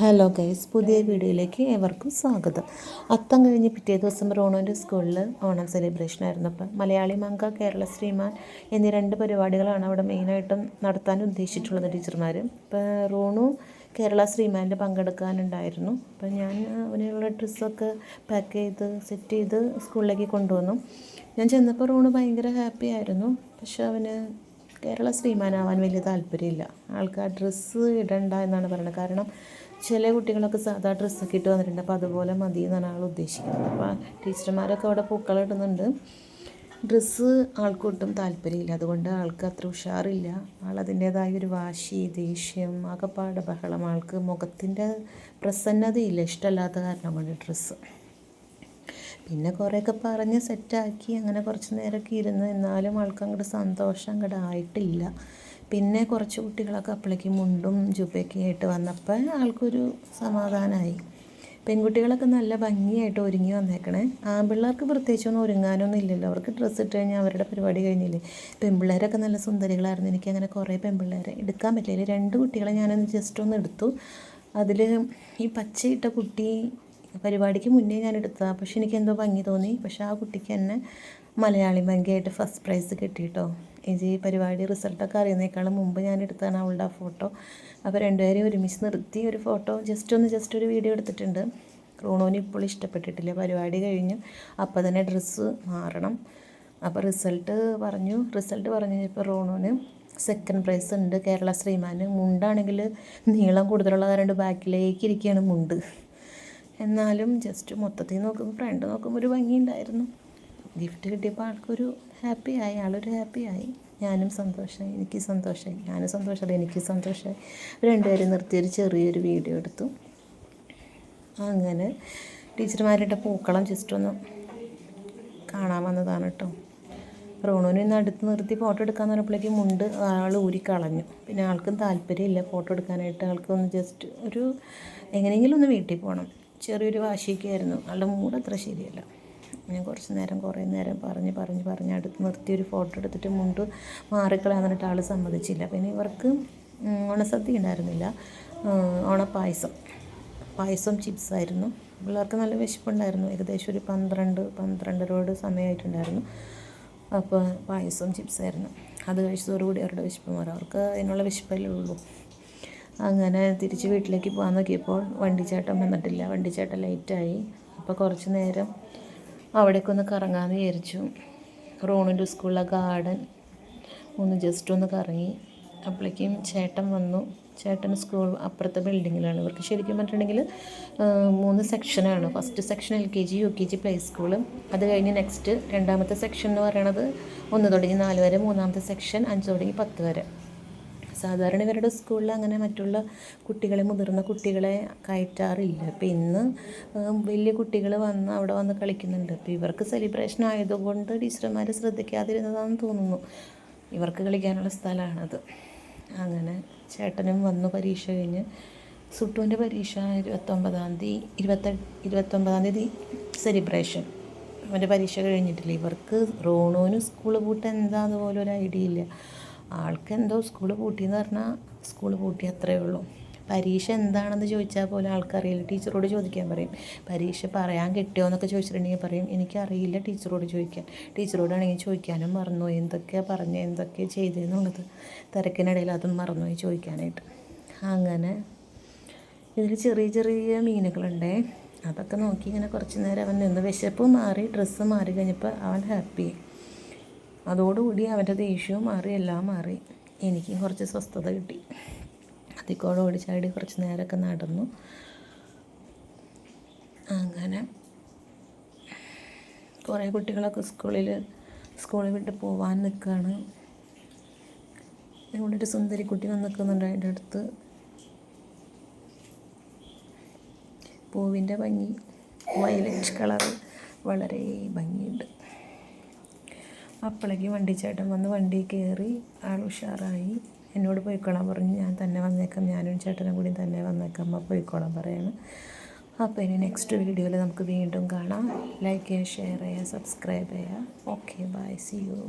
Hello guys പുതിയ വീഡിയോയിലേക്ക് ഏവർക്കും സ്വാഗതം. അത്തം കഴിഞ്ഞ് പിറ്റേ ദിവസം റോണോന്റെ സ്കൂളിൽ ഓണം സെലിബ്രേഷൻ ആയിരുന്നു. അപ്പം മലയാളി മങ്ക കേരള ശ്രീമാൻ എന്നീ രണ്ട് പരിപാടികളാണ് അവിടെ മെയിനായിട്ടും നടത്താൻ ഉദ്ദേശിച്ചിട്ടുള്ളത് ടീച്ചർമാർ. ഇപ്പം റോണു കേരള ശ്രീമാനിൽ പങ്കെടുക്കാനുണ്ടായിരുന്നു. അപ്പം ഞാൻ അവനുള്ള ഡ്രസ്സൊക്കെ പാക്ക് ചെയ്ത് സെറ്റ് ചെയ്ത് സ്കൂളിലേക്ക് കൊണ്ടുവന്നു. ഞാൻ ചെന്നപ്പോൾ റോണു ഭയങ്കര ഹാപ്പി ആയിരുന്നു. പക്ഷെ അവന് കേരള ശ്രീമാനാവാൻ വലിയ താല്പര്യമില്ല. ആൾക്കാർ ഡ്രസ്സ് ഇടണ്ട എന്നാണ് പറയുന്നത്. കാരണം ചില കുട്ടികളൊക്കെ സാധാ ഡ്രസ്സൊക്കെ ഇട്ട് വന്നിട്ടുണ്ട്. അപ്പോൾ അതുപോലെ മതി എന്നാണ് ആൾ ഉദ്ദേശിക്കുന്നത്. അപ്പോൾ ടീച്ചർമാരൊക്കെ അവിടെ പൂക്കളിടുന്നുണ്ട്. ഡ്രസ്സ് ആൾക്കൊട്ടും താല്പര്യമില്ല. അതുകൊണ്ട് ആൾക്ക് അത്ര ഉഷാറില്ല. ആൾ അതിന്റേതായ ഒരു വാശി ദേഷ്യം ആകെപ്പാട് ബഹളം. ആൾക്ക് മുഖത്തിന്റെ പ്രസന്നതയില്ല. ഇഷ്ടമല്ലാത്ത കാരണം കൊണ്ട് ഡ്രസ്സ്. പിന്നെ കുറേയൊക്കെ പറഞ്ഞ് സെറ്റാക്കി അങ്ങനെ കുറച്ച് നേരമൊക്കെ ഇരുന്ന് എന്നാലും ആൾക്ക് അങ്ങോട്ട് സന്തോഷം അങ്ങോട്ട് ആയിട്ടില്ല. പിന്നെ കുറച്ച് കുട്ടികളൊക്കെ അപ്പോഴേക്കും മുണ്ടും ജുബയൊക്കെ ആയിട്ട് വന്നപ്പോൾ ആൾക്കൊരു സമാധാനമായി പെൺകുട്ടികളൊക്കെ നല്ല ഭംഗിയായിട്ട് ഒരുങ്ങി വന്നേക്കണേ. ആൺപിള്ളേർക്ക് പ്രത്യേകിച്ചൊന്നും ഒരുങ്ങാനൊന്നും ഇല്ലല്ലോ. അവർക്ക് ഡ്രസ്സ് ഇട്ട് കഴിഞ്ഞാൽ അവരുടെ പരിപാടി കഴിഞ്ഞില്ലേ? പെൺപിള്ളേരൊക്കെ നല്ല സുന്ദരികളായിരുന്നു. എനിക്കങ്ങനെ കുറേ പെൺപിള്ളേരെ എടുക്കാൻ പറ്റില്ല. രണ്ട് കുട്ടികളെ ഞാനൊന്ന് ജസ്റ്റ് ഒന്ന് എടുത്തു. അതിൽ ഈ പച്ചയിട്ട കുട്ടി പരിപാടിക്ക് മുന്നേ ഞാൻ എടുത്തതാണ് പക്ഷെ എനിക്ക് എന്തോ ഭംഗി തോന്നി. പക്ഷെ ആ കുട്ടിക്ക് തന്നെ മലയാളി ഭംഗിയായിട്ട് ഫസ്റ്റ് പ്രൈസ് കിട്ടി കേട്ടോ ഈ പരിപാടി റിസൾട്ടൊക്കെ അറിയുന്നേക്കാളും മുമ്പ് ഞാൻ എടുത്തതാണ് അവളുടെ ആ ഫോട്ടോ. അപ്പോൾ രണ്ടുപേരെയും ഒരുമിച്ച് നിർത്തി ഒരു ഫോട്ടോ. ജസ്റ്റ് ഒന്ന് ജസ്റ്റ് ഒരു വീഡിയോ എടുത്തിട്ടുണ്ട്. റോണോന് ഇപ്പോൾ ഇഷ്ടപ്പെട്ടിട്ടില്ല. പരിപാടി കഴിഞ്ഞു. അപ്പോൾ തന്നെ ഡ്രസ്സ് മാറണം. അപ്പോൾ റിസൾട്ട് പറഞ്ഞു. റിസൾട്ട് പറഞ്ഞു ഇപ്പോൾ റോണോന് സെക്കൻഡ് പ്രൈസ് ഉണ്ട്. കേരള ശ്രീമാന്. മുണ്ടാണെങ്കിൽ നീളം കൂടുതലുള്ള കാരണം ബാക്കിലേക്ക് ഇരിക്കുകയാണ് മുണ്ട്. എന്നാലും ജസ്റ്റ് മൊത്തത്തിൽ നോക്കുമ്പോൾ ഫ്രണ്ട് നോക്കുമ്പോൾ ഒരു ഭംഗിയുണ്ടായിരുന്നു. ഗിഫ്റ്റ് കിട്ടിയപ്പോൾ ആൾക്കൊരു ഹാപ്പി ആയി ആളൊരു ആയി. ഞാനും സന്തോഷമായി എനിക്ക് സന്തോഷമായി ഞാനും സന്തോഷമല്ല എനിക്ക് സന്തോഷമായി രണ്ടുപേരും നിർത്തിയൊരു ചെറിയൊരു വീഡിയോ എടുത്തു. അങ്ങനെ ടീച്ചർമാരുടെ പൂക്കളം ജസ്റ്റ് ഒന്ന് കാണാൻ വന്നതാണ് കേട്ടോ. റോണോനെ ഇന്ന് അടുത്ത് നിർത്തി ഫോട്ടോ എടുക്കാൻ പറഞ്ഞപ്പോഴേക്കും മുണ്ട് ആൾ കളഞ്ഞു. പിന്നെ ആൾക്കും താല്പര്യമില്ല ഫോട്ടോ എടുക്കാനായിട്ട്. ആൾക്കൊന്ന് ജസ്റ്റ് ഒരു എങ്ങനെയെങ്കിലും ഒന്ന് വീട്ടിൽ പോകണം ചെറിയൊരു വാശിയൊക്കെയായിരുന്നു. അയാളുടെ മൂഡ് അത്ര ശരിയല്ല. ഞാൻ കുറച്ച് നേരം കുറേ നേരം പറഞ്ഞ് പറഞ്ഞ് പറഞ്ഞ് അടുത്ത് നിർത്തി ഒരു ഫോട്ടോ എടുത്തിട്ട് മുണ്ട് മാറിക്കളയാൻ പറഞ്ഞിട്ട് ആൾ സമ്മതിച്ചില്ല. പിന്നെ ഇവർക്ക് ഓണസദ്യ ഉണ്ടായിരുന്നില്ല. ഓണപ്പായസം. പായസം ചിപ്സായിരുന്നു പിള്ളേർക്ക് നല്ല വിശപ്പുണ്ടായിരുന്നു. ഏകദേശം ഒരു പന്ത്രണ്ട് പന്ത്രണ്ടരോട് സമയമായിട്ടുണ്ടായിരുന്നു. അപ്പോൾ പായസം ചിപ്സായിരുന്നു അത് കഴിച്ചതോടുകൂടി അവരുടെ വിശപ്പ് മാറും. അവർക്ക് അതിനുള്ള വിശപ്പല്ലേ ഉള്ളൂ. അങ്ങനെ തിരിച്ച് വീട്ടിലേക്ക് പോകാൻ നോക്കിയപ്പോൾ വണ്ടിച്ചേട്ടൻ വന്നിട്ടില്ല. വണ്ടിച്ചേട്ടൻ ലേറ്റായി അപ്പോൾ കുറച്ച് നേരം അവിടേക്ക് ഒന്ന് കറങ്ങാമെന്ന് വിചാരിച്ചു. റോണിന്റെ സ്കൂളിലെ ഗാർഡൻ ഒന്ന് ജസ്റ്റ് ഒന്ന് കറങ്ങി. അപ്പോഴേക്കും ചേട്ടൻ വന്നു. ചേട്ടൻ സ്കൂൾ അപ്പുറത്തെ ബിൽഡിങ്ങിലാണ് ഇവർക്ക് ശരിക്കും പറഞ്ഞിട്ടുണ്ടെങ്കിൽ മൂന്ന് സെക്ഷനാണ് first section L K G U K G play school അത് കഴിഞ്ഞ് നെക്സ്റ്റ് രണ്ടാമത്തെ സെക്ഷൻ എന്ന് പറയണത് ഒന്ന് തുടങ്ങി നാല് വരെ മൂന്നാമത്തെ സെക്ഷൻ അഞ്ച് തുടങ്ങി പത്ത് വരെ. സാധാരണ ഇവരുടെ സ്കൂളിൽ അങ്ങനെ മറ്റുള്ള കുട്ടികളെ മുതിർന്ന കുട്ടികളെ കയറ്റാറില്ല. അപ്പം ഇന്ന് വലിയ കുട്ടികൾ വന്ന് അവിടെ വന്ന് കളിക്കുന്നുണ്ട്. അപ്പോൾ ഇവർക്ക് സെലിബ്രേഷൻ ആയതുകൊണ്ട് ടീച്ചർമാർ ശ്രദ്ധിക്കാതിരുന്നതാണെന്ന് തോന്നുന്നു. ഇവർക്ക് കളിക്കാനുള്ള സ്ഥലമാണത്. അങ്ങനെ ചേട്ടനും വന്നു പരീക്ഷ കഴിഞ്ഞ്. സുട്ടുവിന്റെ പരീക്ഷ ഇരുപത്തൊമ്പതാം തീയതി ഇരുപത്തെട്ട് ഇരുപത്തൊമ്പതാം തീയതി സെലിബ്രേഷൻ അവന്റെ പരീക്ഷ കഴിഞ്ഞിട്ടില്ല. ഇവർക്ക് റോണോന് സ്കൂൾ പൂട്ട് എന്താന്ന് പോലും ഒരു ഐഡിയ ഇല്ല. ആൾക്ക് എന്തോ സ്കൂൾ പൂട്ടിയെന്ന് പറഞ്ഞാൽ സ്കൂൾ പൂട്ടി അത്രയേ ഉള്ളൂ. പരീക്ഷ എന്താണെന്ന് ചോദിച്ചാൽ പോലും ആൾക്കറിയില്ല. ടീച്ചറോട് ചോദിക്കാൻ പറയും. പരീക്ഷ പറയാൻ കിട്ടിയോ എന്നൊക്കെ ചോദിച്ചിട്ടുണ്ടെങ്കിൽ പറയും. എനിക്കറിയില്ല ടീച്ചറോട് ചോദിക്കാൻ. ടീച്ചറോടാണെങ്കിൽ ചോദിക്കാനും മറന്നുപോയി എന്തൊക്കെയാണ് പറഞ്ഞു? എന്തൊക്കെയാണ് ചെയ്തതെന്നുള്ളത് തിരക്കിനിടയിൽ അതും മറന്നുപോയി ചോദിക്കാനായിട്ട്. അങ്ങനെ ഇതിൽ ചെറിയ ചെറിയ മീനുകളുണ്ടേ. അതൊക്കെ നോക്കി ഇങ്ങനെ കുറച്ച് നേരം അവൻ നിന്ന് വിശപ്പ് മാറി ഡ്രസ്സ് മാറി കഴിഞ്ഞപ്പോൾ അവൻ ഹാപ്പി അതോടുകൂടി അവന്റെ ദേഷ്യവും മാറി എല്ലാം മാറി. എനിക്കും കുറച്ച് സ്വസ്ഥത കിട്ടി. അതിക്കോട് ഓടിച്ചാടി കുറച്ച് നേരമൊക്കെ നടന്നു. അങ്ങനെ കുറേ കുട്ടികളൊക്കെ സ്കൂളിൽ സ്കൂളിൽ വിട്ട് പോവാൻ നിൽക്കുകയാണ്. ഇവിടെ ഒരു സുന്ദരി കുട്ടി വന്ന് നിൽക്കുന്നുണ്ട് അതിന്റെ അടുത്ത്. പൂവിന്റെ ഭംഗി വയലറ്റ് കളർ വളരെ ഭംഗിയുണ്ട്. അപ്പോഴേക്കും വണ്ടിച്ചേട്ടൻ വന്ന് വണ്ടി കയറി ആൾ ഉഷാറായി. എന്നോട് പോയിക്കോളാൻ പറഞ്ഞു. ഞാൻ തന്നെ വന്നേക്കാം. ഞാനും ചേട്ടനും കൂടി തന്നെ വന്നേക്കാം. അപ്പോൾ പോയിക്കോളാൻ പറയാണ്. അപ്പോൾ ഇനി നെക്സ്റ്റ് വീഡിയോയിൽ നമുക്ക് വീണ്ടും കാണാം. ലൈക്ക് ചെയ്യുക ഷെയർ ചെയ്യുക സബ്സ്ക്രൈബ് ചെയ്യുക. Okay bye C U